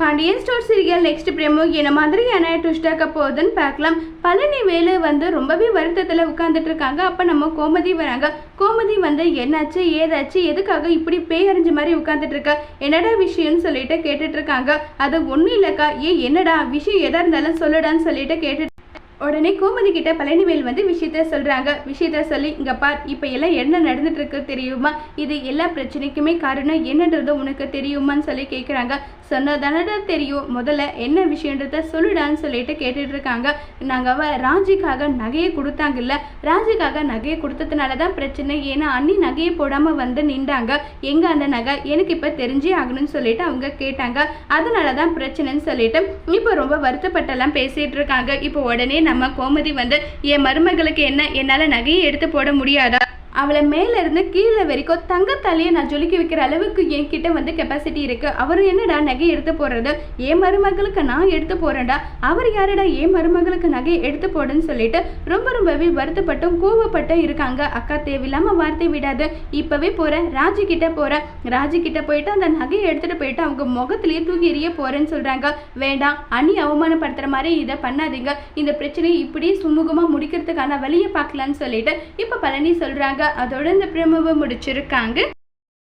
Pandian store serial next promo என்ன மாதிரியான ட்விஸ்டாக்க போகுதுன்னு பார்க்கலாம். பழனி வேலு வந்து ரொம்பவே வருத்தத்தில் உட்காந்துட்டு இருக்காங்க. அப்போ நம்ம கோமதி வராங்க. கோமதி வந்து என்னாச்சு? ஏதாச்சு? எதுக்காக இப்படி பேய் அறிஞ்ச மாதிரி உட்காந்துட்டு இருக்கா? என்னடா விஷயம்னு சொல்லிட்டு கேட்டுட்டு இருக்காங்க. அது ஒன்றும் இல்லைக்கா. ஏ என்னடா? விஷயம் எதாக இருந்தாலும் சொல்லுடான்னு சொல்லிட்டு கேட்டுட்டு உடனே கோமதி கிட்ட பழனிவேல் வந்து விஷயத்த சொல்றாங்க. விஷயத்த சொல்லி இங்க பார் இப்ப எல்லாம் என்ன நடந்துட்டு இருக்கு தெரியுமா? இது எல்லா பிரச்சனைக்குமே காரணம் என்னன்றது உனக்கு தெரியுமான்னு சொல்லி கேக்குறாங்க. சொன்னதானடா தெரியும். முதல்ல என்ன விஷயன்றத சொல்லுடான்னு சொல்லிட்டு கேட்டுட்டு இருக்காங்க. நாங்க அவ ராஜிக்காக நகையை கொடுத்தாங்கல்ல. ராஜிக்காக நகையை கொடுத்ததுனால தான் பிரச்சனை. ஏன்னா அண்ணி நகையை போடாம வந்து நின்றாங்க. எங்க அந்த நகை? எனக்கு இப்ப தெரிஞ்சே ஆகணும்னு சொல்லிட்டு அவங்க கேட்டாங்க. அதனால தான் பிரச்சனைன்னு சொல்லிட்டு இப்போ ரொம்ப வருத்தப்பட்டெல்லாம் பேசிட்டு இருக்காங்க. இப்போ உடனே நம்ம கோமதி வந்து என் மருமகளுக்கு என்ன? என்னால் நகையை எடுத்து போட முடியாதா? அவளை மேலேருந்து கீழே வரைக்கும் தங்கத்தாலேயே நான் ஜொலிக்க வைக்கிற அளவுக்கு என்கிட்ட வந்து கெப்பாசிட்டி இருக்கு. அவர் என்னடா நகை எடுத்து போடுறது? என் மருமகளுக்கு நான் எடுத்து போறேன்டா. அவர் யாருடா என் மருமகளுக்கு நகை எடுத்து போடுன்னு சொல்லிட்டு ரொம்ப ரொம்பவே வருத்தப்பட்டும் கோவப்பட்டும் இருக்காங்க. அக்கா தேவையில்லாம வார்த்தை விடாது. இப்பவே போறேன் ராஜி கிட்ட போறேன் ராஜி கிட்ட போயிட்டு அந்த நகையை எடுத்துட்டு போயிட்டு அவங்க முகத்திலேயே தூக்கி எறிய போறேன்னு சொல்றாங்க. வேண்டாம் அணி அவமானப்படுத்துற மாதிரி இதை பண்ணாதீங்க. இந்த பிரச்சனையை இப்படியே சுமூகமா முடிக்கிறதுக்கான வழியை பார்க்கலான்னு சொல்லிட்டு இப்ப பழனி சொல்றாங்க. அதோட இந்த பிரமவை முடிச்சிருக்காங்க.